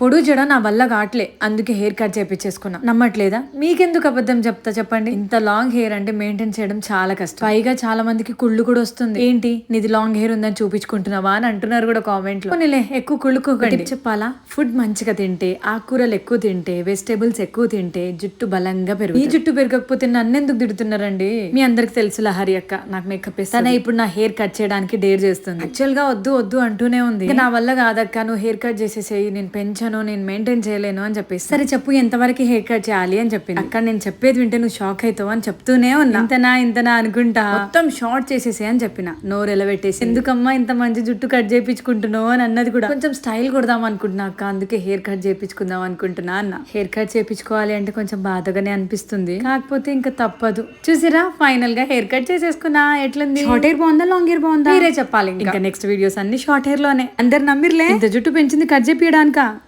పొడుగు జడ నా వల్ల కావట్లే అందుకే హెయిర్ కట్ చేపించేసుకున్నా నమ్మట్లేదా? మీకెందుకు అబద్ధం చెప్తా చెప్పండి. ఇంత లాంగ్ హెయిర్ అంటే మెయింటైన్ చేయడం చాలా కష్టం. పైగా చాలా మందికి కుళ్ళు కూడా వస్తుంది. ఏంటి? నీది లాంగ్ హెయిర్ ఉందని చూపించుకుంటున్నావా అని అంటున్నారు కూడా కామెంట్లో. పోనీలే, ఎక్కువ కుళ్ళుకోకండి. చెప్పాలా? ఫుడ్ మంచిగా తింటే ఆకుకూరలు ఎక్కువ తింటే వెజిటేబుల్స్ ఎక్కువ తింటే జుట్టు బలంగా పెరుగు ఈ జుట్టు పెరగకపోతే నన్ను ఎందుకు తిడుతున్నారండి? మీ అందరికి తెలుసు లహరి అక్క. నాకు మేకప్ తనే ఇప్పుడు నా హెయిర్ కట్ చేయడానికి డేర్ చేస్తుంది. యాక్చువల్గా వద్దు వద్దు అంటూనే ఉంది. నా వల్ల కాదక్క నువ్వు హెయిర్ కట్ చేసేసేయి నేను పెంచను. నేను మెయింటైన్ చేయలేను అని చెప్పేసి. సరే చెప్పు ఎంతవరకు హెయిర్ కట్ చేయాలి అని చెప్పింది. అక్క నేను చెప్పేది వింటే నువ్వు షాక్ అవుతావు అని చెప్తూనే ఉన్నా. ఇంతనా ఇంతనా అనుకుంటా. మొత్తం షార్ట్ చేసేసి అని చెప్పిన. నోరు ఎలబెట్టేసి ఎందుకమ్మా ఇంత మంచి జుట్టు కట్ చేయించుకుంటున్నావు అని అన్నది కూడా. కొంచెం స్టైల్ కొడదాం అనుకుంటున్నా అక్క అందుకే హెయిర్ కట్ చేయించుకుందాం అనుకుంటున్నా అన్న. హెయిర్ కట్ చేయించుకోవాలి అంటే కొంచెం బాధగానే అనిపిస్తుంది. కాకపోతే ఇంకా తప్పదు. చూసిరా ఫైనల్గా హెయిర్ కట్ చేసేసుకున్నా. ఎట్లుంది? షార్ట్ హెయిర్ బాగుందా లాంగ్ హెయిర్ బాగుందా? మీరే చెప్పాలి ఇంకా నెక్స్ట్ వీడియోస్ అన్ని షార్ట్ హెయిర్లోనే. అందరు నమ్మిర్లే. ఇంత జుట్టు పెంచింది కట్ చేపియడానికా?